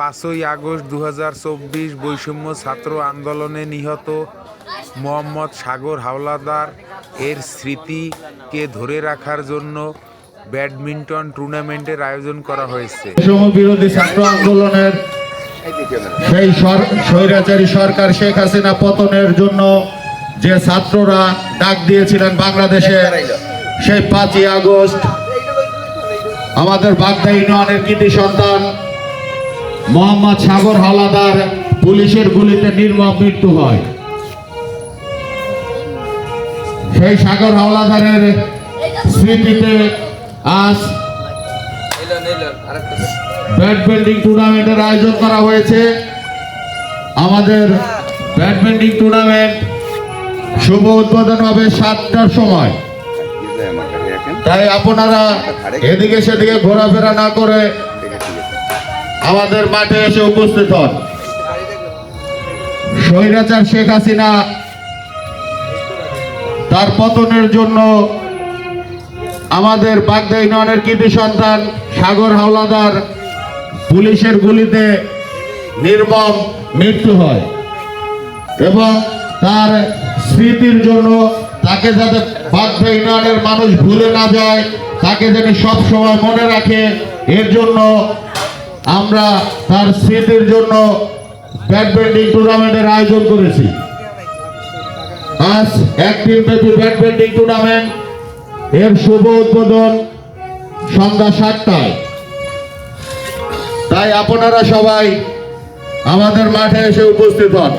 পাঁচই আগস্ট দু হাজার চব্বিশ বৈষম্য ছাত্র আন্দোলনে নিহত মোহাম্মদ সাগর হাওলাদার এর স্মৃতিকে ধরে রাখার জন্য ব্যাডমিন্টন টুর্নামেন্টের আয়োজন করা হয়েছে। বিরোধী ছাত্র আন্দোলনের সেই স্বৈরাচারী সরকার শেখ হাসিনা পতনের জন্য যে ছাত্ররা ডাক দিয়েছিলেন বাংলাদেশে, সেই পাঁচই আগস্ট আমাদের বাগদা ইউনিয়নের কৃতি সন্তান মোহাম্মদ সাগর হালাদার পুলিশের গুলিতে নির্মম মৃত্যু হয়। সেই সাগর হাওলাদারের স্মৃতিতে আজ ব্যাডমিন্টন টুর্নামেন্টের আয়োজন করা হয়েছে। আমাদের ব্যাডমিন্টন টুর্নামেন্ট শুভ উদ্বোধন হবে সাতটার সময়। তাই আপনারা এদিকে সেদিকে ঘোরাফেরা না করে আমাদের মাঠে এসে উপস্থিত হন। স্বৈরাচার শেখ হাসিনা তার পতনের জন্য আমাদের বাগদা ইউনিয়নের কৃতি সন্তান সাগর হাওলাদার পুলিশের গুলিতে নির্মম মৃত্যু হয় এবং তার স্মৃতির জন্য তাকে যাতে বাগদা ইউনিয়নের মানুষ ভুলে না যায়, তাকে যেন সব সময় মনে রাখে, এর জন্য আমরা তার স্মৃতির জন্য ব্যাডমিন্টন টুর্নামেন্টের আয়োজন করেছি। আজ একদিন ব্যাপী ব্যাডমিন্টন টুর্নামেন্ট এর শুভ উদ্বোধন সন্ধ্যা সাতটায়। তাই আপনারা সবাই আমাদের মাঠে এসে উপস্থিত হন।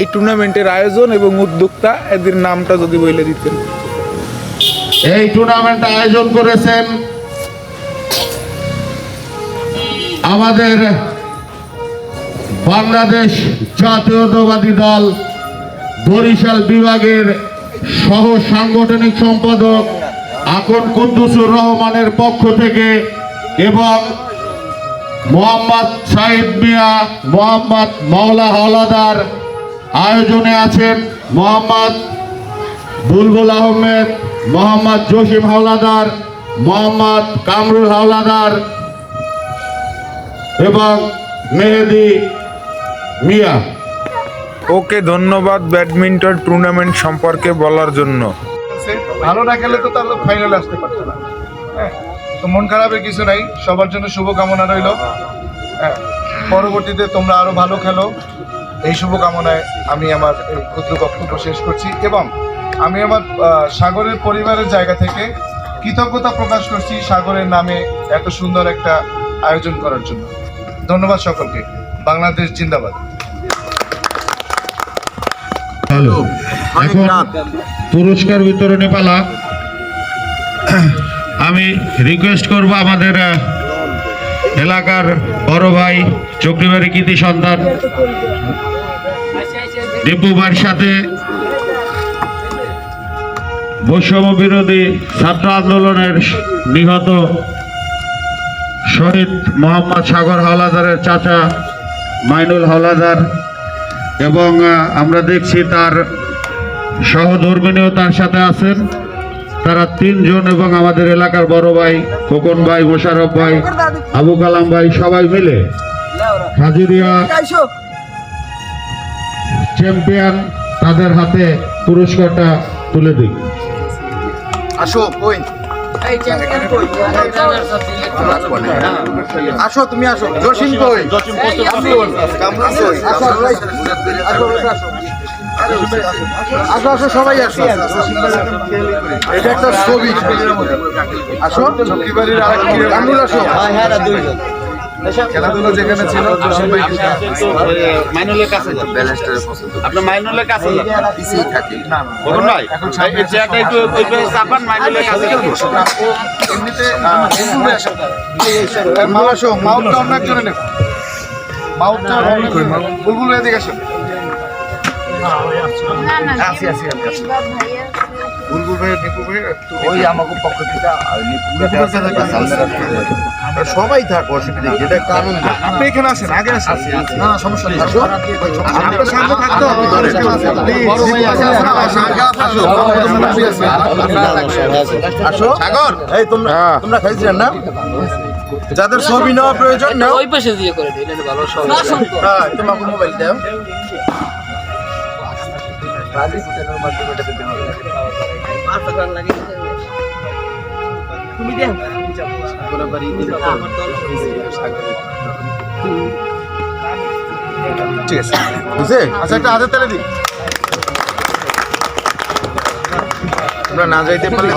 এই টুর্নামেন্টের আয়োজন এবং উদ্যোক্তা এদের নামটা যদি বলে দিতেন। এই টুর্নামেন্ট আয়োজন করেছেন আমাদের বাংলাদেশ জাতীয়তাবাদী দল বরিশাল বিভাগের সহ সাংগঠনিক সম্পাদক আকন কুদ্দুসুর রহমানের পক্ষ থেকে এবং মোহাম্মদ সাইদ মিয়া, মোহাম্মদ মাওলা হাওলাদার আয়োজনে আছেন মোহাম্মদ বুলবুল আহমেদ, মোহাম্মদ জসিম হাওলাদার, মোহাম্মদ কামরুল হাওলাদার এবং মেহেদি মিয়া। ওকে ধন্যবাদ ব্যাডমিন্টন টুর্নামেন্ট সম্পর্কে বলার জন্য। ভালো না খেলে তো তাহলে ফাইনালে আসতে পারতো না। হ্যাঁ তো মন খারাপের কিছু নাই সবার জন্য শুভকামনা রইল। হ্যাঁ পরবর্তীতে তোমরা আরও ভালো খেলো। এই শুভকামনায় আমি আমার এই ক্ষুদ্র বক্তব্য শেষ করছি এবং আমি আমার সাগরের পরিবারের জায়গা থেকে কৃতজ্ঞতা প্রকাশ করছি। সাগরের নামে এত সুন্দর একটা আয়োজন করার জন্য। ধন্যবাদ সকলকে। বাংলাদেশ জিন্দাবাদ। এখন পুরস্কার বিতরণী পালা। আমি রিকোয়েস্ট করব আমাদের এলাকার বড় ভাই চক্রিবাড়ি কৃতি সন্তান দিব্যু ভাইয়ের সাথে বৈষম্য বিরোধী ছাত্র আন্দোলনের নিহত শহীদ মোহাম্মদ সাগর হাওলাদারের চাচা মাইনুল হাওলাদার এবং আমরা দেখছি তার সহধর্মিনীও তার সাথে আছেন। তারা তিনজন এবং আমাদের এলাকার বড় ভাই, খোকন ভাই মোশারফ ভাই, আবু কালাম ভাই, সবাই মিলে হাজিরিয়া চ্যাম্পিয়ন তাদের হাতে পুরস্কারটা তুলে দিই। আসো আসো তুমি আসো। জসিম কই? আসো আসো আসো সবাই আসো। এটা একটা ছবি। আসো। চকিবাড়ির কামরুল আসো। খেলাধুলা যেখানে ছিল মাইনুলের কাছে যান। আপনার মাইনুলের কাছে যান। বলুন ভাই, এই চেয়ারটা একটু ওই পাশে চাপান, মাইনুলের কাছে এমনিতে বুলবুল মাও আসো। অন্য একজনে নেব। মাউথটা অন্য একজনে নেব। বুলবুল এদিকে আসো আসি আসি। আমি আসি বুলবুল ভাই নিপু ভাই ওই আমাকে পক্ষ থেকে সবাই থাক অসুবিধা যেটা একটা আপনি এখানে আসেন আগে আসেন। না না সমস্যা নেই। আপনার সামনে থাকতে হবে। আসো সাগর! এই তোমরা তোমরা খাইছিলেন না? যাদের ছবি নেওয়া প্রয়োজন না ওই পাশে দিয়ে করে এটা ভালো সব হ্যাঁ তোমাকে মোবাইল দাও ঠিক আছে। বুঝছে আচ্ছা একটা হাতে তালে দিই। আমরা না যাইতে পারলে